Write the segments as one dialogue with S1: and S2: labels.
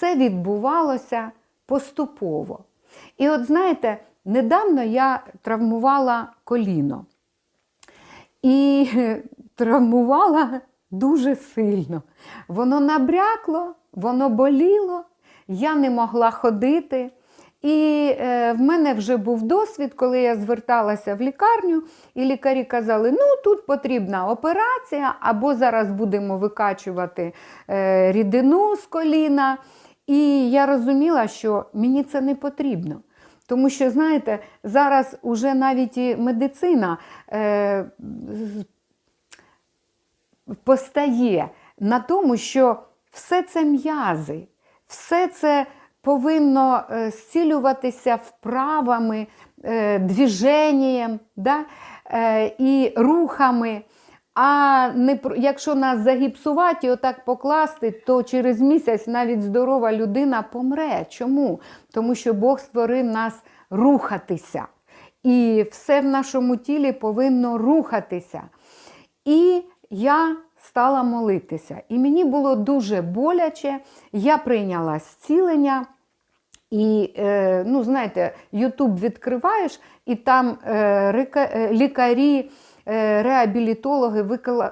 S1: Це відбувалося поступово. І от знаєте, недавно я травмувала коліно. І травмувала дуже сильно. Воно набрякло, воно боліло, я не могла ходити. І е, в мене вже був досвід, коли я зверталася в лікарню, і лікарі казали, ну тут потрібна операція, або зараз будемо викачувати е, рідину з коліна. І я розуміла, що мені це не потрібно. Тому що, знаєте, зараз уже навіть і медицина е, постає на тому, що все це м'язи, все це повинно е, зцілюватися вправами, е, движенням да? е, і рухами. А не, якщо нас загіпсувати і отак покласти, то через місяць навіть здорова людина помре. Чому? Тому що Бог створив нас рухатися. І все в нашому тілі повинно рухатися. І я стала молитися. І мені було дуже боляче. Я прийняла зцілення. І, е, ну, знаєте, Ютуб відкриваєш, і там е, е, лікарі, реабілітологи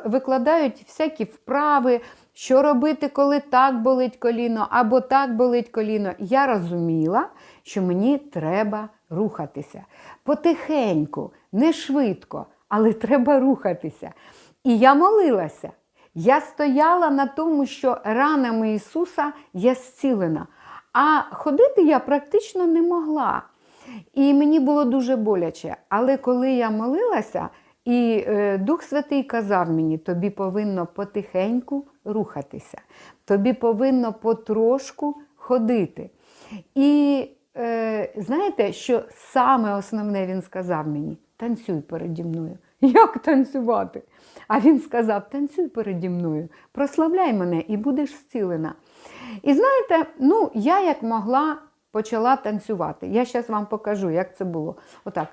S1: викладають всякі вправи, що робити, коли так болить коліно, або так болить коліно. Я розуміла, що мені треба рухатися. Потихеньку, не швидко, але треба рухатися. І я молилася. Я стояла на тому, що ранами Ісуса я зцілена. А ходити я практично не могла. І мені було дуже боляче. Але коли я молилася, і е, Дух Святий казав мені, тобі повинно потихеньку рухатися, тобі повинно потрошку ходити. І е, знаєте, що саме основне він сказав мені? Танцюй переді мною. Як танцювати? А він сказав: танцюй переді мною, прославляй мене і будеш зцілена. І знаєте, ну, я як могла почала танцювати. Я зараз вам покажу, як це було. Отак.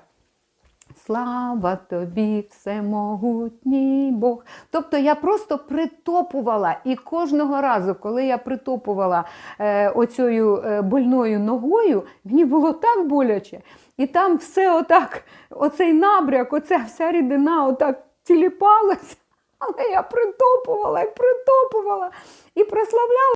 S1: Слава тобі, всемогутній Бог. Тобто я просто притопувала. І кожного разу, коли я притопувала е, оцею е, больною ногою, мені було так боляче. І там все отак, оцей набряк, оця вся рідина отак тіліпалася. Але я притопувала і притопувала і прославляла.